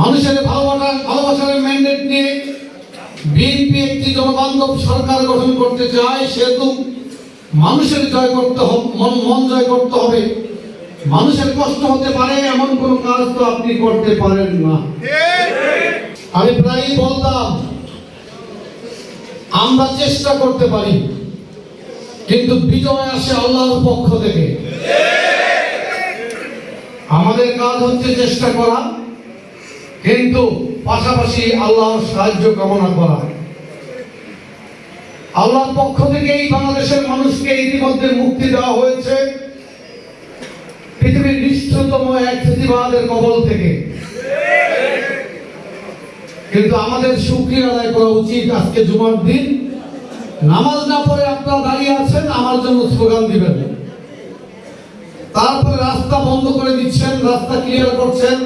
মানুষের ভালোবাসা ভালোবাসার ম্যান্ডেট নিয়ে বিএনপি একটি জনবান্ধব সরকার গঠন করতে চায়, সেহেতু মানুষের জয় করতে হবে মন মন জয় করতে হবে। মানুষের কষ্ট হতে পারে, এমন কোন কাজ তো আপনি করতে পারেন না। আমি প্রায়ই বলতাম, আমরা চেষ্টা করতে পারি, কিন্তু বিজয় আসে আল্লাহর পক্ষ থেকে। আমাদের কাজ হচ্ছে চেষ্টা করা। কিন্তু পাশাপাশি আল্লাহর সাহায্য কামনা করা আল্লাহর পক্ষ থেকে এই বাংলাদেশের মানুষকে ইতিমধ্যে মুক্তি দেওয়া হয়েছে। পৃথিবীর নিষ্ঠতম এক ফেসিবাদের কবল থেকে। কিন্তু আমাদের সুক্রিয়া আদায় করা উচিত আজকে জুমার দিন। নামাজ না পড়ে আপনারা দাঁড়িয়ে আছেন, আমার জন্য স্লোগান দিবেন। তারপরে রাস্তা বন্ধ করে দিচ্ছেন, রাস্তা ক্লিয়ার করছেন।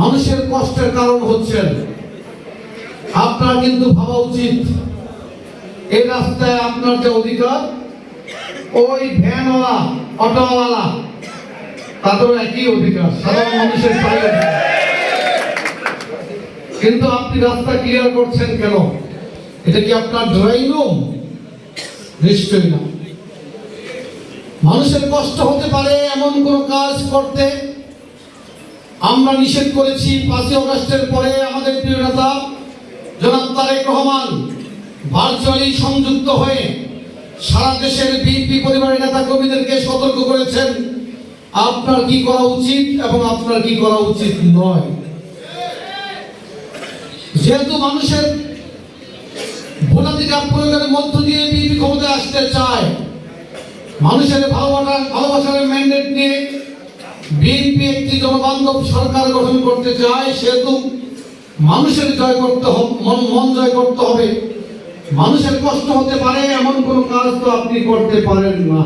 মানুষের কষ্টের কারণ হচ্ছেন আপনার কিন্তু ভাবা উচিত। এই রাস্তায় আপনার যে অধিকার, ওই ভ্যানওয়ালা, অটোওয়ালা তাদের একই অধিকার, সাধারণ মানুষের কিন্তু আপনি রাস্তা ক্লিয়ার করছেন কেন? এটা কি আপনার ড্রয়িং রুম নিশ্চয়ই না। মানুষের কষ্ট হতে পারে এমন কোন কাজ করতে আমরা নিষেধ করেছি পাঁচই অগস্টের পরে আমাদের প্রিয় নেতা জনাব তারেক রহমান ভার্চুয়ালি সংযুক্ত হয়ে সারা দেশের বিএনপি পরিবারের নেতা কর্মীদেরকে সতর্ক করেছেন। আপনার কি করা উচিত এবং আপনার কি করা উচিত নয়? যেহেতু মানুষের ভোটাধিকার প্রয়োগের মধ্য দিয়ে বিএনপি ক্ষমতায় আসতে চায়, মানুষের ভালোবাসা ভালোবাসার ম্যান্ডেট নিয়ে বিএনপি একটি জনবান্ধব সরকার গঠন করতে চায়, সেহেতু মানুষের জয় করতে হবে, মন মন জয় করতে হবে। মানুষের কষ্ট হতে পারে, এমন কোন কাজ তো আপনি করতে পারেন না।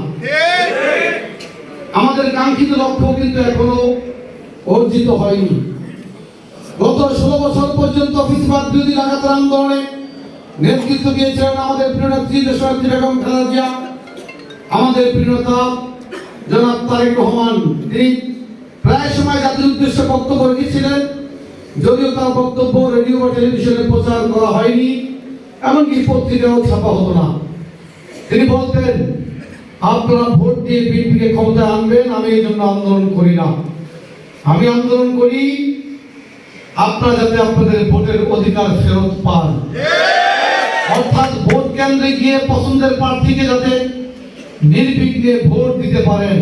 আমাদের কাঙ্ক্ষিত লক্ষ্য কিন্তু এখনও অর্জিত হয়নি। গত ষোলো বছর পর্যন্ত ফিসবাদ বিরোধী লাগাতার আন্দোলনে নেতৃত্ব দিয়েছিলেন আমাদের প্রিয় নেত্রী দেশনেত্রী বেগম জিয়া, আমাদের প্রিয়তা জনাব তারেক রহমান। তিনি প্রায় সময় জাতির উদ্দেশ্যে বক্তব্য রেখেছিলেন, যদিও তার বক্তব্য রেডিও বা টেলিভিশনে প্রচার করা হয়নি, এমনকি পত্রিকাও ছাপা হতো না। তিনি বলতেন, আপনারা ভোট দিয়ে বিএনপিকে ক্ষমতায় আনবেন, আমি এই জন্য আন্দোলন করি না। আমি আন্দোলন করি, আপনারা যাতে আপনাদের ভোটের অধিকার ফেরত পান। অর্থাৎ ভোট কেন্দ্রে গিয়ে পছন্দের প্রার্থীকে যাতে নির্বিঘ্নে ভোট দিতে পারেন।